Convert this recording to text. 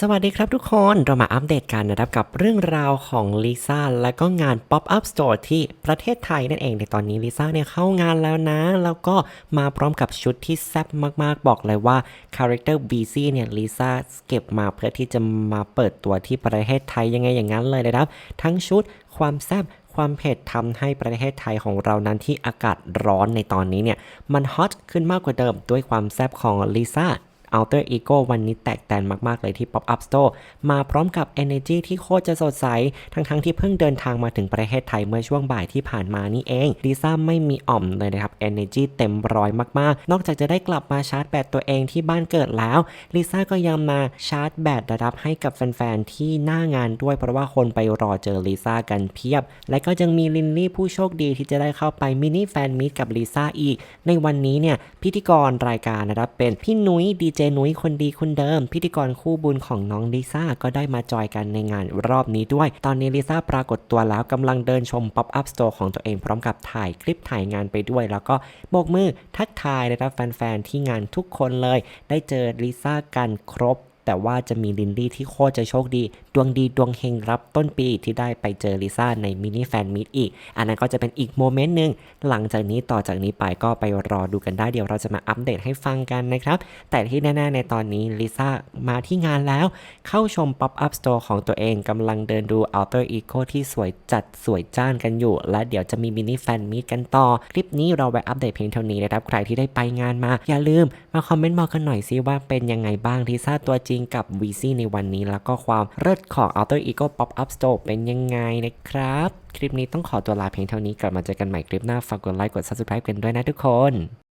สวัสดีครับทุกคนเรามาอัปเดตกันนะครับกับเรื่องราวของลิซ่าและก็งาน Pop Up Store ที่ประเทศไทยนั่นเองในตอนนี้ลิซ่าเนี่ยเข้างานแล้วนะ แล้วก็มาพร้อมกับชุดที่แซ่บมากๆ บอกเลยว่าคาแรคเตอร์ BC เนี่ยลิซ่าเก็บมาเพื่อที่จะมาเปิดตัวที่ประเทศไทยยังไงอย่างนั้นเลยนะครับ ทั้งชุดความแซ่บความเผ็ดทำให้ประเทศไทยของเรานั้นที่อากาศร้อนในตอนนี้เนี่ยมันฮอตขึ้นมากกว่าเดิมด้วยความแซ่บของลิซ่า Alter Ego วันนี้แตกแตนมากๆเลยที่ Pop Up Store มาพร้อมกับ Energy ที่โคตรจะสดใส ทั้งๆที่เพิ่งเดินทางมาถึงประเทศไทยเมื่อช่วงบ่ายที่ผ่านมานี่เองลิซ่าไม่มีอ่อมเลยนะครับ Energy เต็มร้อยมากๆ นอกจากจะได้กลับมาชาร์จแบตตัวเองที่บ้านเกิดแล้วลิซ่าก็ยังมาชาร์จแบตนะครับให้กับแฟนๆที่หน้างานด้วยเพราะว่าคนไปรอเจอลิซ่ากันเพียบ และก็ยังมีลินลี่ผู้โชคดีที่จะได้เข้าไปมินิแฟนมีตกับลิซ่าอีก ในวันนี้เนี่ยพิธีกรรายการนะครับเป็นพี่นุ้ยดีเจนุ้ยคนดีคนเดิม พิธีกรคู่บุญของน้องลิซ่าก็ได้มาจอยกันในงานรอบนี้ด้วย ตอนนี้ลิซ่าปรากฏตัวแล้วกำลังเดินชมป๊อปอัพสโตร์ของตัวเองพร้อมกับถ่ายคลิปถ่ายงานไปด้วย แล้วก็โบกมือทักทายนะครับแฟนๆที่งานทุกคนเลย ได้เจอลิซ่ากันครบ แต่ว่าจะมีลินลี่ที่โคตรจะโชคดี ดวงดีดวงเฮงรับต้นปีที่ได้ไปเจอลิซ่าในมินิแฟนมิตอีก อันนั้นก็จะเป็นอีกโมเมนต์หนึ่งหลังจากนี้ต่อจากนี้ไปก็ไปรอดูกันได้เดี๋ยวเราจะมาอัปเดตให้ฟังกันนะครับ แต่ที่แน่ๆในตอนนี้ลิซ่ามาที่งานแล้ว เข้าชม Pop Up Store ของตัวเองกำลังเดินดู Alter Ego ที่สวยจัดสวยจ้านกันอยู่ และเดี๋ยวจะมีมินิแฟนมิตกันต่อ คลิปนี้เราไว้อัปเดตเพียงเท่านี้นะครับ ใครที่ได้ไปงานมาอย่าลืมมาคอมเมนต์บอกกันหน่อยซิว่าเป็นยังไงบ้างลิซ่าตัวจริงกับ VC ในวันนี้ แล้วก็ความเลิศของ Alter Ego Pop Up Store เป็นยังไงนะครับ คลิปนี้ต้องขอตัวลาเพียงเท่านี้กลับมาเจอกันใหม่คลิปหน้าฝากกดไลค์กด Subscribe กันด้วยนะทุกคน